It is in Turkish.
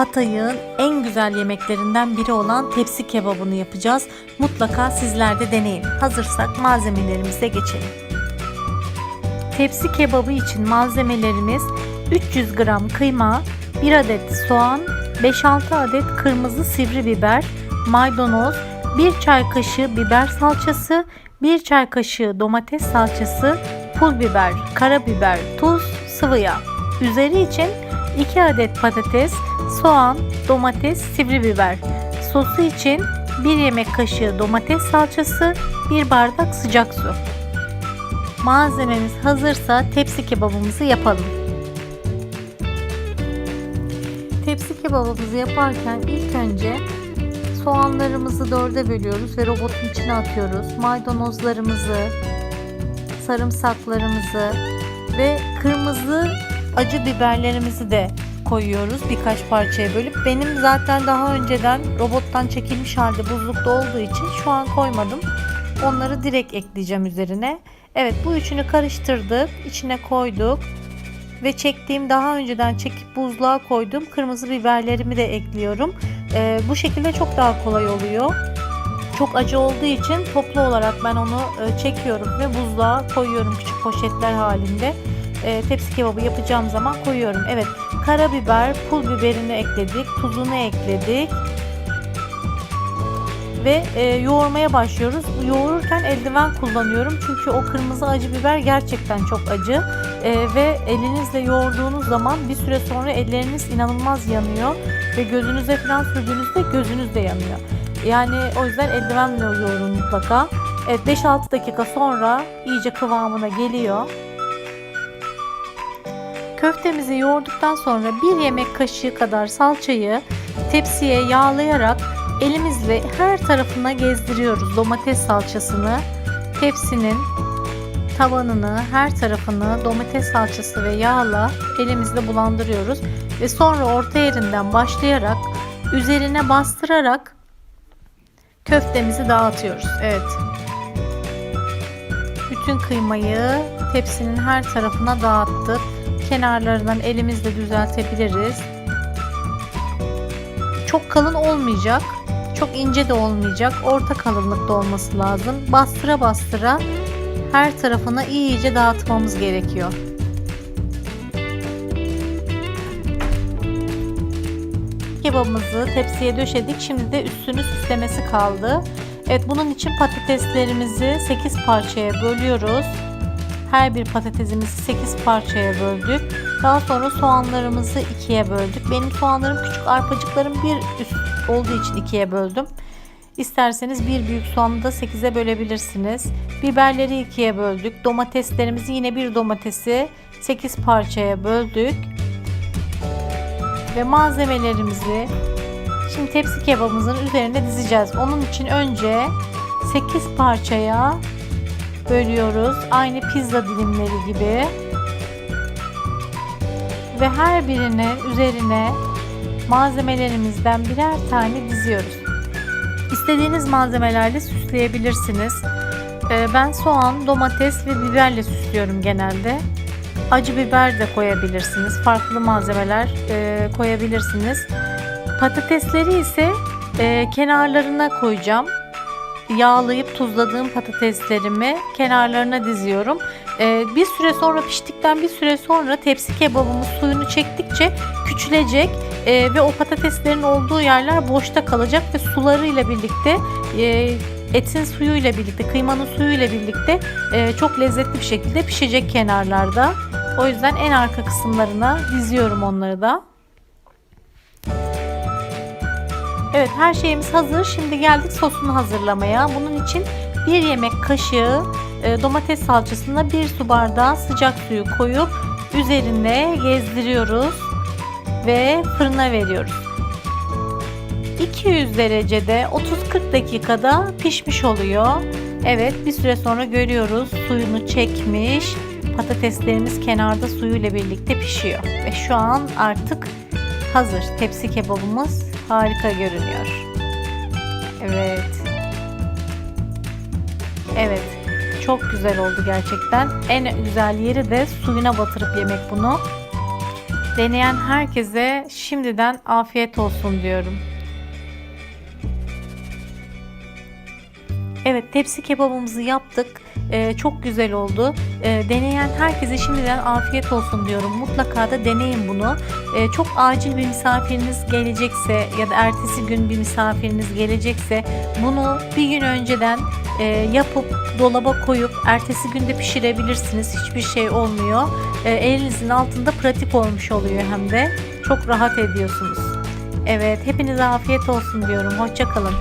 Hatay'ın en güzel yemeklerinden biri olan tepsi kebabını yapacağız. Mutlaka sizler de deneyin. Hazırsak malzemelerimize geçelim. Tepsi kebabı için malzemelerimiz 300 gram kıyma, 1 adet soğan, 5-6 adet kırmızı sivri biber, maydanoz, 1 çay kaşığı biber salçası, 1 çay kaşığı domates salçası, pul biber, karabiber, tuz, sıvı yağ. Üzeri için 2 adet patates, soğan, domates, sivri biber. Sosu için 1 yemek kaşığı domates salçası, 1 bardak sıcak su. Malzememiz hazırsa tepsi kebabımızı yapalım. Tepsi kebabımızı yaparken ilk önce soğanlarımızı dörde bölüyoruz ve robotun içine atıyoruz. Maydanozlarımızı, sarımsaklarımızı ve kırmızı acı biberlerimizi de koyuyoruz birkaç parçaya bölüp. Benim zaten daha önceden robottan çekilmiş halde buzlukta olduğu için şu an koymadım. Onları direkt ekleyeceğim üzerine. Evet bu üçünü karıştırdık. içine koyduk. Ve çektiğim daha önceden çekip buzluğa koyduğum kırmızı biberlerimi de ekliyorum. Ee, bu şekilde çok daha kolay oluyor. Çok acı olduğu için toplu olarak ben onu e, çekiyorum ve buzluğa koyuyorum küçük poşetler halinde. E, tepsi kebabı yapacağım zaman koyuyorum. Evet karabiber, pul biberini ekledik, tuzunu ekledik ve e, yoğurmaya başlıyoruz. Yoğururken eldiven kullanıyorum çünkü o kırmızı acı biber gerçekten çok acı E, ve elinizle yoğurduğunuz zaman bir süre sonra elleriniz inanılmaz yanıyor ve gözünüze falan sürdüğünüzde gözünüz de yanıyor. Yani o yüzden eldivenle yoğurun mutlaka. Evet 5-6 dakika sonra iyice kıvamına geliyor. Köftemizi yoğurduktan sonra bir yemek kaşığı kadar salçayı tepsiye yağlayarak elimizle her tarafına gezdiriyoruz domates salçasını. Tepsinin tabanını, her tarafını domates salçası ve yağla elimizle bulandırıyoruz ve sonra orta yerinden başlayarak üzerine bastırarak köftemizi dağıtıyoruz. Evet. Bütün kıymayı tepsinin her tarafına dağıttık. Kenarlarından elimizle düzeltebiliriz. Çok kalın olmayacak. Çok ince de olmayacak. Orta kalınlıkta olması lazım. Bastıra bastıra her tarafına iyice dağıtmamız gerekiyor. Kebabımızı tepsiye döşedik. Şimdi de üstünü süslemesi kaldı. Evet bunun için patateslerimizi 8 parçaya bölüyoruz. Her bir patatesimizi 8 parçaya böldük. Daha sonra soğanlarımızı ikiye böldük. Benim soğanlarım küçük arpacıklarım bir üst olduğu için ikiye böldüm. İsterseniz bir büyük soğanı da 8'e bölebilirsiniz. Biberleri ikiye böldük. Domateslerimizi yine bir domatesi 8 parçaya böldük. Ve malzemelerimizi şimdi tepsi kebabımızın üzerine dizeceğiz. Onun için önce 8 parçaya bölüyoruz. Aynı pizza dilimleri gibi. Ve her birinin üzerine malzemelerimizden birer tane diziyoruz. İstediğiniz malzemelerle süsleyebilirsiniz. Ee, Ben soğan, domates ve biberle süslüyorum genelde. Acı biber de koyabilirsiniz. Farklı malzemeler e, koyabilirsiniz. Patatesleri ise e, kenarlarına koyacağım. Yağlayıp tuzladığım patateslerimi kenarlarına diziyorum. E, bir süre sonra piştikten bir süre sonra tepsi kebabımız suyunu çektikçe küçülecek e, ve o patateslerin olduğu yerler boşta kalacak ve sularıyla birlikte e, etin suyuyla birlikte, kıymanın suyuyla birlikte e, çok lezzetli bir şekilde pişecek kenarlarda. O yüzden en arka kısımlarına diziyorum onları da. Evet her şeyimiz hazır. Şimdi geldik sosunu hazırlamaya. Bunun için bir yemek kaşığı e, domates salçasına bir su bardağı sıcak suyu koyup üzerine gezdiriyoruz ve fırına veriyoruz. 200 derecede 30-40 dakikada pişmiş oluyor. Evet bir süre sonra görüyoruz suyunu çekmiş. Patateslerimiz kenarda suyuyla birlikte pişiyor. Ve şu an artık hazır. Tepsi kebabımız harika görünüyor. Evet. Evet. Çok güzel oldu gerçekten. En güzel yeri de suyuna batırıp yemek bunu. Deneyen herkese şimdiden afiyet olsun diyorum. Evet tepsi kebabımızı yaptık. Ee, çok güzel oldu. Ee, deneyen herkese şimdiden afiyet olsun diyorum. Mutlaka da deneyin bunu. Ee, çok acil bir misafiriniz gelecekse ya da ertesi gün bir misafiriniz gelecekse bunu bir gün önceden e, yapıp dolaba koyup ertesi günde pişirebilirsiniz. Hiçbir şey olmuyor. Ee, elinizin altında pratik olmuş oluyor hem de. Çok rahat ediyorsunuz. Evet hepinize afiyet olsun diyorum. Hoşçakalın.